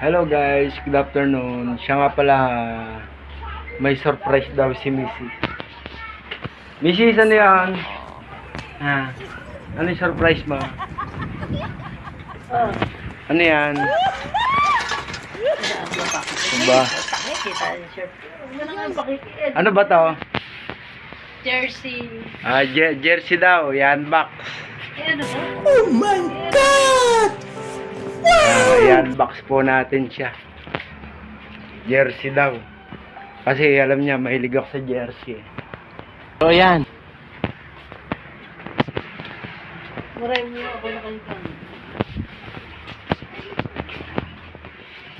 Hello guys, good afternoon. Siya nga pala, may surprise daw si Mrs. Mrs, ano yan? Ha? Ano yung surprise mo? Ano yan? Ba? Ano ba to? Jersey. Ah, je- jersey daw, yan box. Eh, ano ba? Ah, yan box po natin siya. Jersey daw. Kasi alam niya, mahilig ako sa jersey. So yan. Maray mo ako na kayo kang.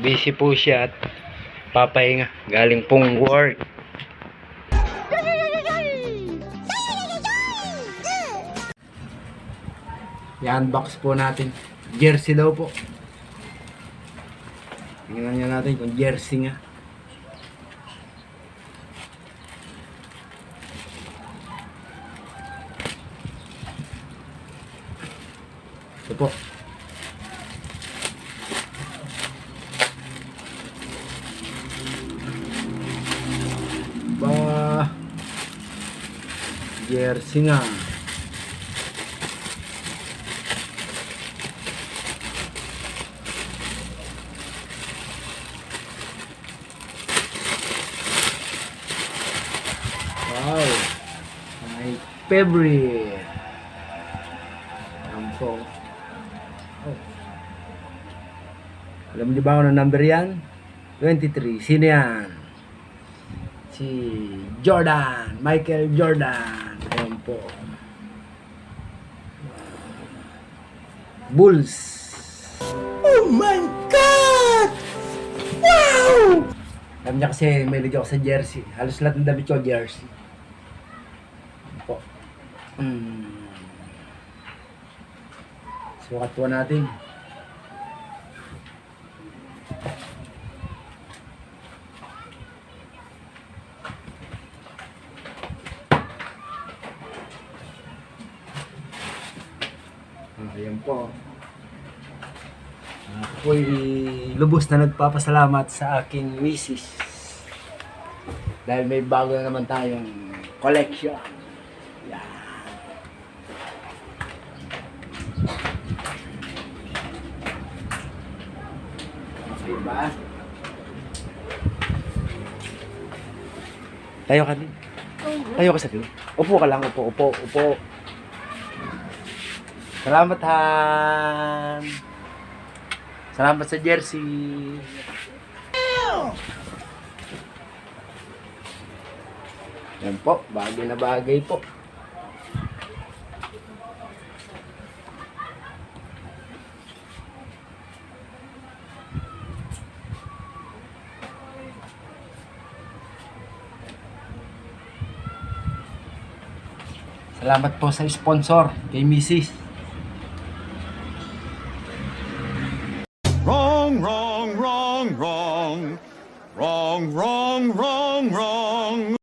Busy po siya at papahinga. Galing pong work. Yan box po natin. Jersey daw po. Tingnan niya natin kung jersey nga. Ito po. Ba jersey nga. Wow. My favorite. Po. Oh. Alam niyo ba kung ano number yan? 23. Sino yan? Si Jordan. Michael Jordan. Ayan po. Bulls. Oh my God! Wow! Alam niya kasi may ako sa jersey. Halos lahat ng damit ko jersey. Po. Mm. Sukat po natin. Ah, Ayan po. Ako po'y lubos na nagpapasalamat sa aking misis. Dahil may bago na naman tayong collection. Yan. Okay ba? Tayo ka din. Tayo ka sa din. Upo ka lang, upo, upo, upo. Salamat, Han. Salamat sa jersey. Yan po, bagay na bagay po. Salamat po sa sponsor kay Mrs. Wrong, wrong, wrong, wrong. Wrong, wrong, wrong, wrong.